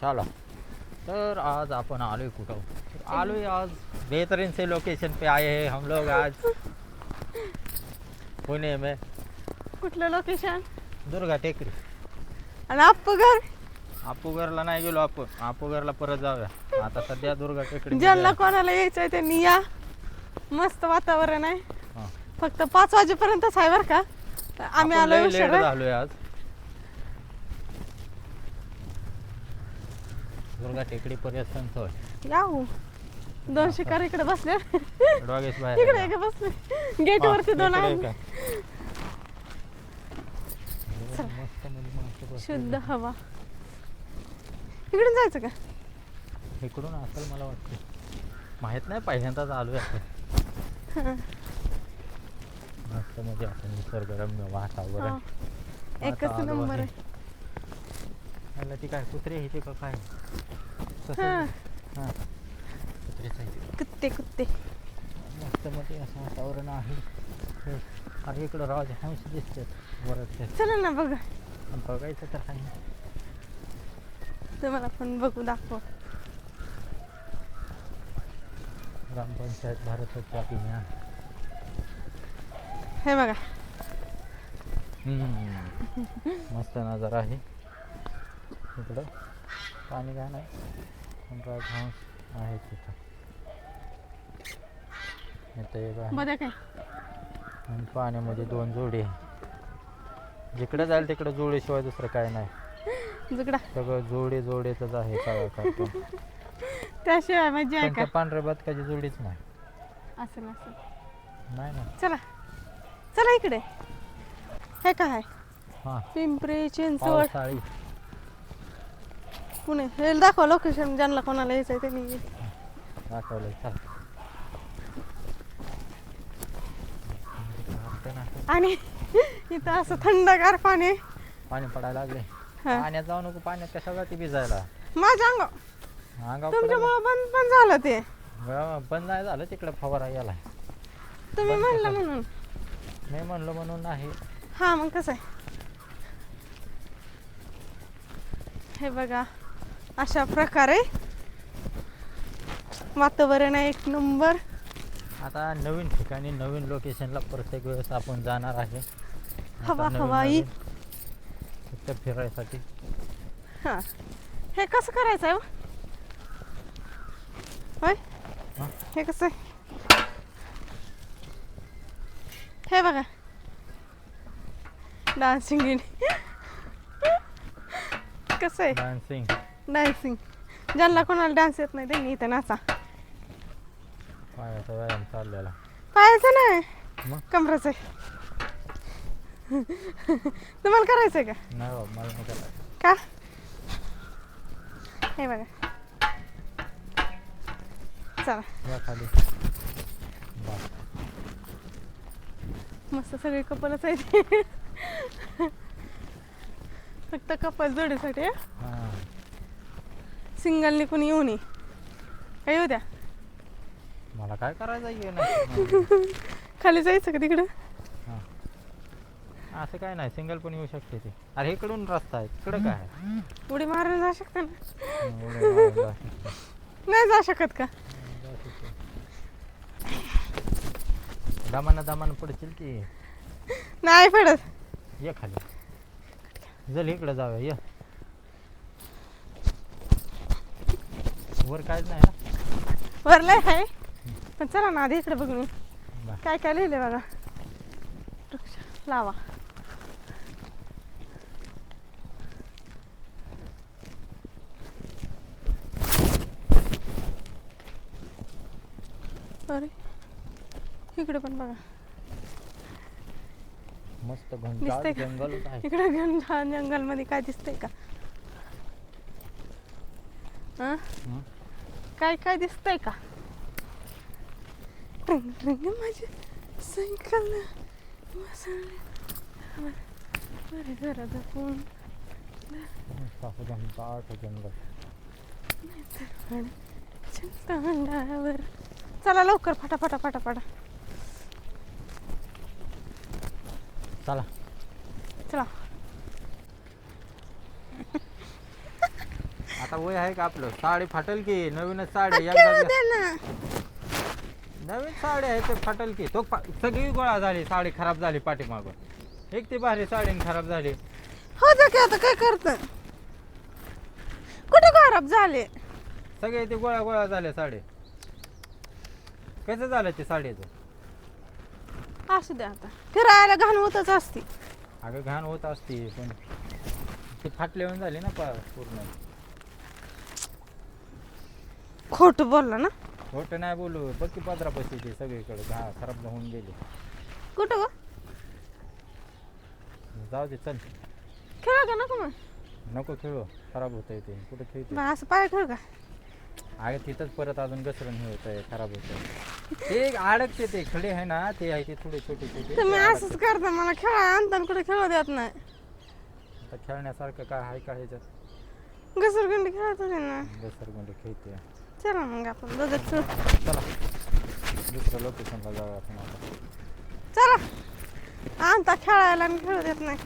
चला तर आज अपन आलोय कुठं? आलोय आज बेहतरीन से लोकेशन पे आए हैं हम लोग आज. पुणे में. कुठलं लोकेशन दुर्गा टेकरी आणि आप्पू घर आपूगरला नाही गेलो आपण. आपूगरला परत जाऊया. आता सध्या दुर्गा टेकडी ज्यांना कोणाला यायचंय त्यांनी या. मस्त वातावरण आहे. फक्त पाच वाजेपर्यंतच आहे बरं का? आम्ही आलो लेट झालोय आज. दुर्गा टेकडी पर्यटन स्थळ याऊ दोन शिकार इकडे बसले. इकडे बसले. गेट वरती दोन इकडे आहेत काय? मस्त मस्त बसलेलं. शुद्ध हवा. इकडून जायचं का? इकडून असेल मला वाटतं. माहीत नाही पहिल्यांदाच आलोय आपण हां. मस्त म्हणजे आपण निसर्गरम्य वातावरण. हां. एकच आता आलो नंबर आहे. याला ती काय कुत्रे आहे ते का काय? हां. हां. कुत्रेच आहे ते. कुत्ते कुत्ते. मस्त म्हणजे असं वातावरण आहे. हे, अरे इकडं राजहंस दिसतात वरचे. चला ना बघा. बघायचं तर आहे. तुम्हाला पण बघू दाखव. ग्रामपंचायत भारताच्या पिण्या हे बघा. मस्त नजारा आहे. इकडं. पाणी काय नाही? पण राजहंस आहे तिथं. इथं एक आहे. बघा काय? आणि पाण्यामध्ये दोन जोडी आहे. जिकडे जाईल तिकडे जोडीशिवाय दुसरं काय नाही. सगळं जोडे जोडेच आहे काय काय त्याशिवाय मजा आहे का? पांढऱ्या बदकाची जोडीच नाही. असेल असेल. नाही ना. चला. चला इकडे. हे काय? हां. पिंपरी चिंचवड. पुणे. हे दाखव लोकेशन ज्यांना कोणाला यायचंय त्यांनी ये. दाखवलं चल. आणि इथं असं थंडगार पाणी. आहे. पाणी पडायला लागले. हा. पाण्यात जाऊ नको पाण्यात कशा जाते भिजायला? माझ्या अंग. अंगावर. तुमच्यामुळं बंद पण झालं ते. बंद नाही झालं तिकडे फवारा गेला तुम्ही बंद म्हणलं? म्हणून. मी म्हणलं म्हणून नाही. हा मग कसं आहे? हे बघा. अशा प्रकारे. वातावरण आहे एक नंबर. आता नवीन ठिकाणी नवीन लोकेशनला प्रत्येक वेळेस आपण जाणार आहे. हवा हवाई. फक्त फिरायसाठी. हा. हे कसं करायचं आहे हो? होय? हा? हे कसं? आहे हे बघा. डान्सिंग कसं आहे? डान्सिंग डान्सिंग ज्यांना कोणाला डान्स येत नाही त्यांनी इथं नाचा. पायाचा व्यायाम चाललेला. पाहायचं नाही? मग? कमराचं आहे. तुम्हाला करायचं आहे का? नाही बाबा मला नाही करायचं. का? हे बघा. चला. या खाली. बस. मस्त सगळे कपलच आहेत. फक्त कपल जोडीसाठी हां. सिंगलने कोणी येऊ नये काय येऊ द्या. मला काय करायचं आहे नाही खाली जायचं का तिकडं? हां. असं काय नाही सिंगल पण येऊ शकते ते. अरे इकडून रस्ता आहे इकडं काय आहे? उडी मारायला जाऊ शकता ना. नाही जाऊ शकत का. दमानं दमानं पडशील की नाही पडत. ये खाली. चल इकडं जाऊया ये. वर काहीच नाही ना वरलंय आहे पण चला ना आधी इकडे बघून येऊ. काय काय लिहिले बघा वृक्ष लावा अरे इकडे पण बघा मस्त घनदाट दिसतंय का? जंगलच आहे इकडे घेऊन जंगलमध्ये काय दिसतंय का हं? हं? काय काय दिसतंय का रंग रंग माझे सायकल बरे घरात जंगल अंगावर चला लवकर फटा फटा फटा फटा चला चला आता वय आहे का आपलं? साडी फाटल की नवीनच साडी दे नवीन साडी आहे ते फाटल की. तो सगळी गोळा झाली साडी खराब झाली पाठीमागं. एक ती भारी साडी खराब झाली. हो की आता काय करत? कुठे खराब झाले? सगळे ते गोळा गोळा झाले साडी. कसं झालं ते साडीचं? असू द्या आता. फिरायला घाण होतच असते. अगं घाण होत असते पण ती फाटल्यावर झाली ना पूर्ण. खोट बोलला ना? खोटं नाही बोलू. बघ की पदरापाशी ते सगळीकडे. खराब होऊन गेली. कुठं ग? जाऊ दे चल. खेळा का नको मग? नको खेळू. खराब होत आहे ते. कुठं खेळते? बा, असं पाय खेळ का? अगं तिथंच परत अजून घसरण हे होत आहे खराब होत आहे ते एक अडकते ते. खडे आहे ना ते आहे ते थोडे छोटे छोटे. तुम्ही असंच करता मला खेळा आणता कुठे खेळू देत नाही. आता खेळण्यासारखं काय आहे का ह्याच्यात? घसरगुंडी खेळत होते ना. घसरगुंडी खेळते. चला मग आपण दोघं खेळू चला दुसऱ्या लोकेशनला जाऊ आपण आता चला आणता खेळायला आणि खेळू देत नाही.